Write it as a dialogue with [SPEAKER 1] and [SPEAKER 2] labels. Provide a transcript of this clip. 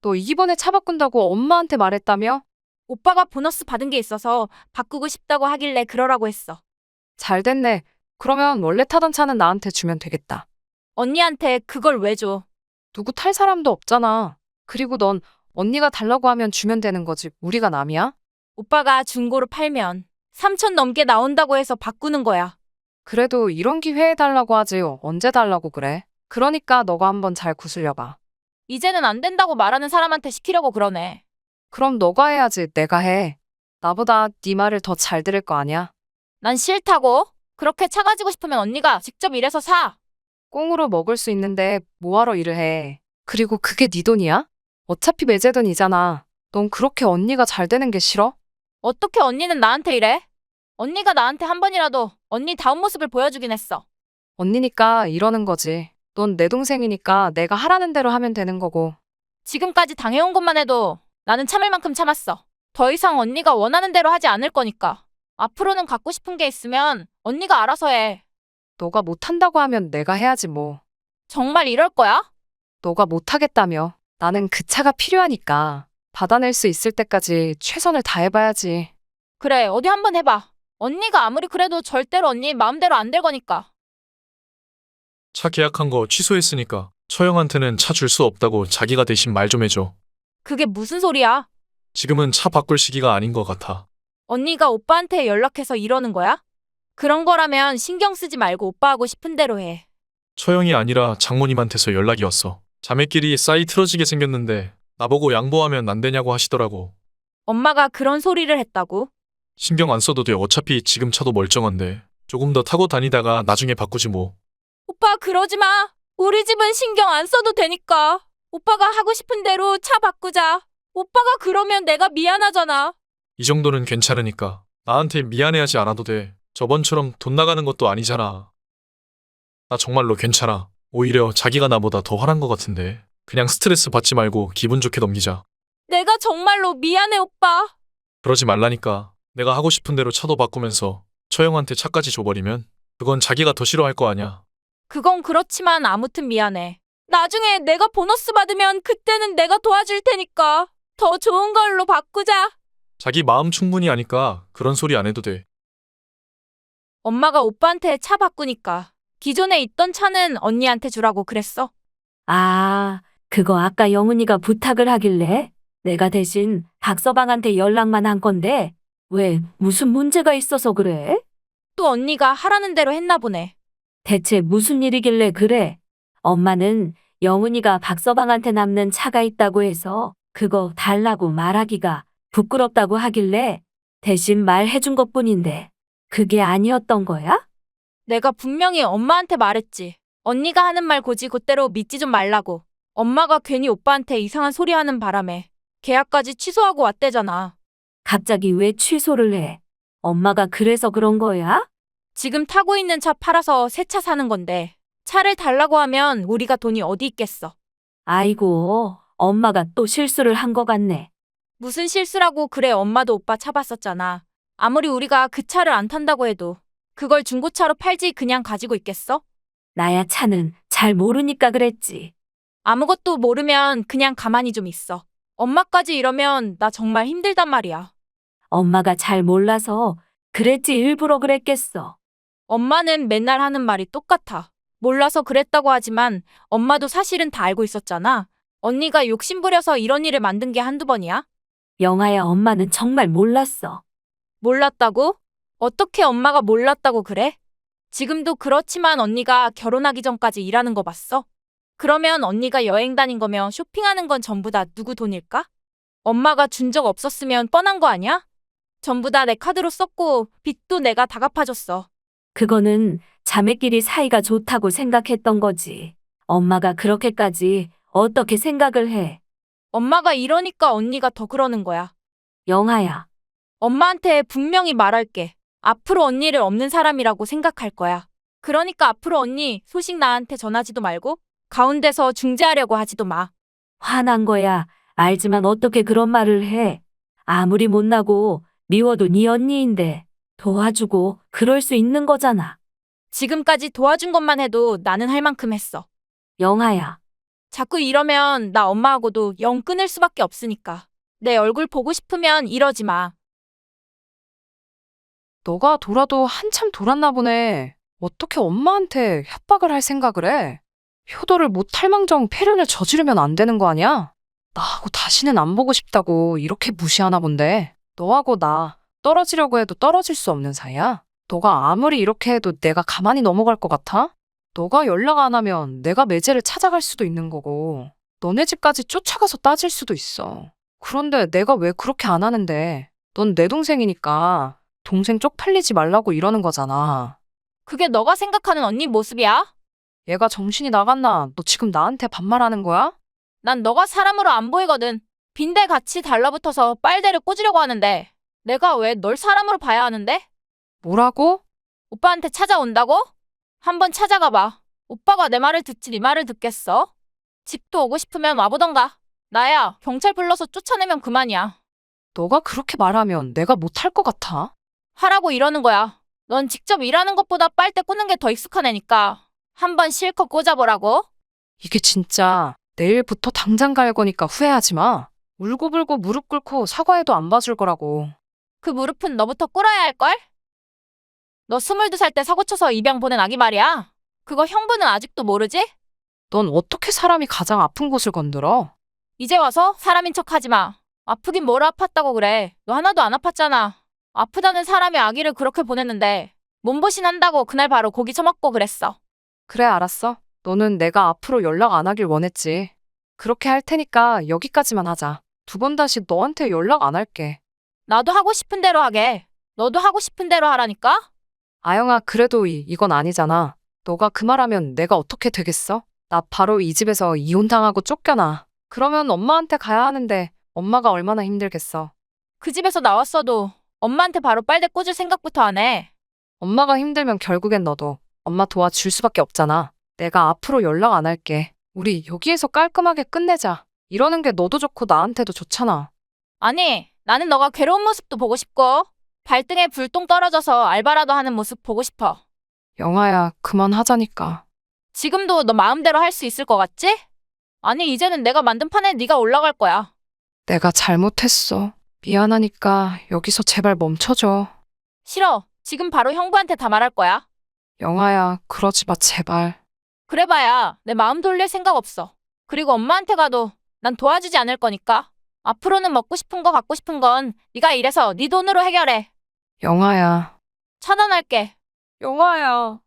[SPEAKER 1] 너 이번에 차 바꾼다고 엄마한테 말했다며?
[SPEAKER 2] 오빠가 보너스 받은 게 있어서 바꾸고 싶다고 하길래 그러라고 했어.
[SPEAKER 1] 잘 됐네. 그러면 원래 타던 차는 나한테 주면 되겠다.
[SPEAKER 2] 언니한테 그걸 왜 줘?
[SPEAKER 1] 누구 탈 사람도 없잖아. 그리고 넌 언니가 달라고 하면 주면 되는 거지. 우리가 남이야?
[SPEAKER 2] 오빠가 중고로 팔면 3천 넘게 나온다고 해서 바꾸는 거야.
[SPEAKER 1] 그래도 이런 기회에 달라고 하지. 언제 달라고 그래? 그러니까 너가 한번 잘 구슬려봐.
[SPEAKER 2] 이제는 안 된다고 말하는 사람한테 시키려고 그러네.
[SPEAKER 1] 그럼 너가 해야지. 내가 해. 나보다 네 말을 더 잘 들을 거 아니야?
[SPEAKER 2] 난 싫다고? 그렇게 차 가지고 싶으면 언니가 직접 일해서 사.
[SPEAKER 1] 꽁으로 먹을 수 있는데 뭐하러 일을 해. 그리고 그게 네 돈이야? 어차피 매제 돈이잖아. 넌 그렇게 언니가 잘 되는 게 싫어?
[SPEAKER 2] 어떻게 언니는 나한테 이래? 언니가 나한테 한 번이라도 언니 다운 모습을 보여주긴 했어.
[SPEAKER 1] 언니니까 이러는 거지. 넌 내 동생이니까 내가 하라는 대로 하면 되는 거고.
[SPEAKER 2] 지금까지 당해온 것만 해도 나는 참을 만큼 참았어. 더 이상 언니가 원하는 대로 하지 않을 거니까. 앞으로는 갖고 싶은 게 있으면 언니가 알아서 해.
[SPEAKER 1] 너가 못한다고 하면 내가 해야지 뭐.
[SPEAKER 2] 정말 이럴 거야?
[SPEAKER 1] 너가 못하겠다며. 나는 그 차가 필요하니까. 받아낼 수 있을 때까지 최선을 다해봐야지.
[SPEAKER 2] 그래, 어디 한번 해봐. 언니가 아무리 그래도 절대로 언니 마음대로 안 될 거니까.
[SPEAKER 3] 차 계약한 거 취소했으니까 처형한테는 차 줄 수 없다고 자기가 대신 말 좀 해줘.
[SPEAKER 2] 그게 무슨 소리야?
[SPEAKER 3] 지금은 차 바꿀 시기가 아닌 것 같아.
[SPEAKER 2] 언니가 오빠한테 연락해서 이러는 거야? 그런 거라면 신경 쓰지 말고 오빠 하고 싶은 대로 해.
[SPEAKER 3] 처형이 아니라 장모님한테서 연락이 왔어. 자매끼리 싸이 틀어지게 생겼는데 나보고 양보하면 안 되냐고 하시더라고.
[SPEAKER 2] 엄마가 그런 소리를 했다고?
[SPEAKER 3] 신경 안 써도 돼. 어차피 지금 차도 멀쩡한데. 조금 더 타고 다니다가 나중에 바꾸지 뭐.
[SPEAKER 2] 오빠 그러지 마. 우리 집은 신경 안 써도 되니까. 오빠가 하고 싶은 대로 차 바꾸자. 오빠가 그러면 내가 미안하잖아.
[SPEAKER 3] 이 정도는 괜찮으니까. 나한테 미안해하지 않아도 돼. 저번처럼 돈 나가는 것도 아니잖아. 나 정말로 괜찮아. 오히려 자기가 나보다 더 화난 것 같은데. 그냥 스트레스 받지 말고 기분 좋게 넘기자.
[SPEAKER 2] 내가 정말로 미안해 오빠.
[SPEAKER 3] 그러지 말라니까. 내가 하고 싶은 대로 차도 바꾸면서 처형한테 차까지 줘버리면 그건 자기가 더 싫어할 거 아냐.
[SPEAKER 2] 그건 그렇지만 아무튼 미안해. 나중에 내가 보너스 받으면 그때는 내가 도와줄 테니까. 더 좋은 걸로 바꾸자.
[SPEAKER 3] 자기 마음 충분히 아니까 그런 소리 안 해도 돼.
[SPEAKER 2] 엄마가 오빠한테 차 바꾸니까 기존에 있던 차는 언니한테 주라고 그랬어.
[SPEAKER 4] 아, 그거 아까 영훈이가 부탁을 하길래 내가 대신 박서방한테 연락만 한 건데 왜 무슨 문제가 있어서 그래?
[SPEAKER 2] 또 언니가 하라는 대로 했나 보네.
[SPEAKER 4] 대체 무슨 일이길래 그래? 엄마는 영훈이가 박서방한테 남는 차가 있다고 해서 그거 달라고 말하기가 부끄럽다고 하길래 대신 말해준 것 뿐인데 그게 아니었던 거야?
[SPEAKER 2] 내가 분명히 엄마한테 말했지. 언니가 하는 말 고지 곧대로 믿지 좀 말라고. 엄마가 괜히 오빠한테 이상한 소리 하는 바람에 계약까지 취소하고 왔대잖아.
[SPEAKER 4] 갑자기 왜 취소를 해? 엄마가 그래서 그런 거야?
[SPEAKER 2] 지금 타고 있는 차 팔아서 새 차 사는 건데 차를 달라고 하면 우리가 돈이 어디 있겠어.
[SPEAKER 4] 아이고, 엄마가 또 실수를 한것 같네.
[SPEAKER 2] 무슨 실수라고 그래 엄마도 오빠 차 봤었잖아. 아무리 우리가 그 차를 안 탄다고 해도 그걸 중고차로 팔지 그냥 가지고 있겠어?
[SPEAKER 4] 나야 차는 잘 모르니까 그랬지.
[SPEAKER 2] 아무것도 모르면 그냥 가만히 좀 있어. 엄마까지 이러면 나 정말 힘들단 말이야.
[SPEAKER 4] 엄마가 잘 몰라서 그랬지 일부러 그랬겠어.
[SPEAKER 2] 엄마는 맨날 하는 말이 똑같아. 몰라서 그랬다고 하지만 엄마도 사실은 다 알고 있었잖아. 언니가 욕심부려서 이런 일을 만든 게 한두 번이야?
[SPEAKER 4] 영아야 엄마는 정말 몰랐어.
[SPEAKER 2] 몰랐다고? 어떻게 엄마가 몰랐다고 그래? 지금도 그렇지만 언니가 결혼하기 전까지 일하는 거 봤어? 그러면 언니가 여행 다닌 거며 쇼핑하는 건 전부 다 누구 돈일까? 엄마가 준 적 없었으면 뻔한 거 아니야? 전부 다 내 카드로 썼고 빚도 내가 다 갚아줬어.
[SPEAKER 4] 그거는 자매끼리 사이가 좋다고 생각했던 거지. 엄마가 그렇게까지 어떻게 생각을 해?
[SPEAKER 2] 엄마가 이러니까 언니가 더 그러는 거야.
[SPEAKER 4] 영아야,
[SPEAKER 2] 엄마한테 분명히 말할게. 앞으로 언니를 없는 사람이라고 생각할 거야. 그러니까 앞으로 언니 소식 나한테 전하지도 말고 가운데서 중재하려고 하지도 마.
[SPEAKER 4] 화난 거야. 알지만 어떻게 그런 말을 해? 아무리 못나고 미워도 네 언니인데 도와주고 그럴 수 있는 거잖아.
[SPEAKER 2] 지금까지 도와준 것만 해도 나는 할 만큼 했어.
[SPEAKER 4] 영아야,
[SPEAKER 2] 자꾸 이러면 나 엄마하고도 영 끊을 수밖에 없으니까. 내 얼굴 보고 싶으면 이러지 마.
[SPEAKER 1] 너가 돌아도 한참 돌았나 보네. 어떻게 엄마한테 협박을 할 생각을 해? 효도를 못할 망정 폐륜을 저지르면 안 되는 거 아니야? 나하고 다시는 안 보고 싶다고 이렇게 무시하나 본데. 너하고 나 떨어지려고 해도 떨어질 수 없는 사이야? 너가 아무리 이렇게 해도 내가 가만히 넘어갈 것 같아? 너가 연락 안 하면 내가 매제를 찾아갈 수도 있는 거고, 너네 집까지 쫓아가서 따질 수도 있어. 그런데 내가 왜 그렇게 안 하는데? 넌 내 동생이니까 동생 쪽팔리지 말라고 이러는 거잖아.
[SPEAKER 2] 그게 너가 생각하는 언니 모습이야?
[SPEAKER 1] 얘가 정신이 나갔나? 너 지금 나한테 반말하는 거야?
[SPEAKER 2] 난 너가 사람으로 안 보이거든. 빈대 같이 달라붙어서 빨대를 꽂으려고 하는데 내가 왜 널 사람으로 봐야 하는데?
[SPEAKER 1] 뭐라고?
[SPEAKER 2] 오빠한테 찾아온다고? 한번 찾아가 봐. 오빠가 내 말을 듣지 네 말을 듣겠어? 집도 오고 싶으면 와보던가. 나야 경찰 불러서 쫓아내면 그만이야.
[SPEAKER 1] 너가 그렇게 말하면 내가 못할 것 같아.
[SPEAKER 2] 하라고 이러는 거야. 넌 직접 일하는 것보다 빨대 꽂는 게 더 익숙한 애니까 한번 실컷 꽂아보라고.
[SPEAKER 1] 이게 진짜 내일부터 당장 갈 거니까 후회하지 마. 울고불고 무릎 꿇고 사과해도 안 봐줄 거라고.
[SPEAKER 2] 그 무릎은 너부터 꿇어야 할걸? 너 스물두 살 때 사고 쳐서 입양 보낸 아기 말이야. 그거 형부는 아직도 모르지?
[SPEAKER 1] 넌 어떻게 사람이 가장 아픈 곳을 건드려?
[SPEAKER 2] 이제 와서 사람인 척 하지 마. 아프긴 뭘 아팠다고 그래. 너 하나도 안 아팠잖아. 아프다는 사람이 아기를 그렇게 보냈는데 몸보신 한다고 그날 바로 고기 처먹고 그랬어.
[SPEAKER 1] 그래, 알았어. 너는 내가 앞으로 연락 안 하길 원했지. 그렇게 할 테니까 여기까지만 하자. 두 번 다시 너한테 연락 안 할게.
[SPEAKER 2] 나도 하고 싶은 대로 하게. 너도 하고 싶은 대로 하라니까?
[SPEAKER 1] 아영아, 그래도 이, 이건 아니잖아. 너가 그 말하면 내가 어떻게 되겠어? 나 바로 이 집에서 이혼당하고 쫓겨나. 그러면 엄마한테 가야 하는데 엄마가 얼마나 힘들겠어.
[SPEAKER 2] 그 집에서 나왔어도 엄마한테 바로 빨대 꽂을 생각부터 안 해.
[SPEAKER 1] 엄마가 힘들면 결국엔 너도 엄마 도와줄 수밖에 없잖아. 내가 앞으로 연락 안 할게. 우리 여기에서 깔끔하게 끝내자. 이러는 게 너도 좋고 나한테도 좋잖아.
[SPEAKER 2] 아니, 나는 너가 괴로운 모습도 보고 싶고 발등에 불똥 떨어져서 알바라도 하는 모습 보고 싶어.
[SPEAKER 1] 영아야, 그만하자니까.
[SPEAKER 2] 지금도 너 마음대로 할 수 있을 것 같지? 아니, 이제는 내가 만든 판에 네가 올라갈 거야.
[SPEAKER 1] 내가 잘못했어. 미안하니까 여기서 제발 멈춰줘.
[SPEAKER 2] 싫어. 지금 바로 형부한테 다 말할 거야.
[SPEAKER 1] 영아야, 그러지 마, 제발.
[SPEAKER 2] 그래봐야 내 마음 돌릴 생각 없어. 그리고 엄마한테 가도 난 도와주지 않을 거니까. 앞으로는 먹고 싶은 거 갖고 싶은 건 네가 일해서 네 돈으로 해결해.
[SPEAKER 1] 영아야.
[SPEAKER 2] 차단할게.
[SPEAKER 1] 영아야.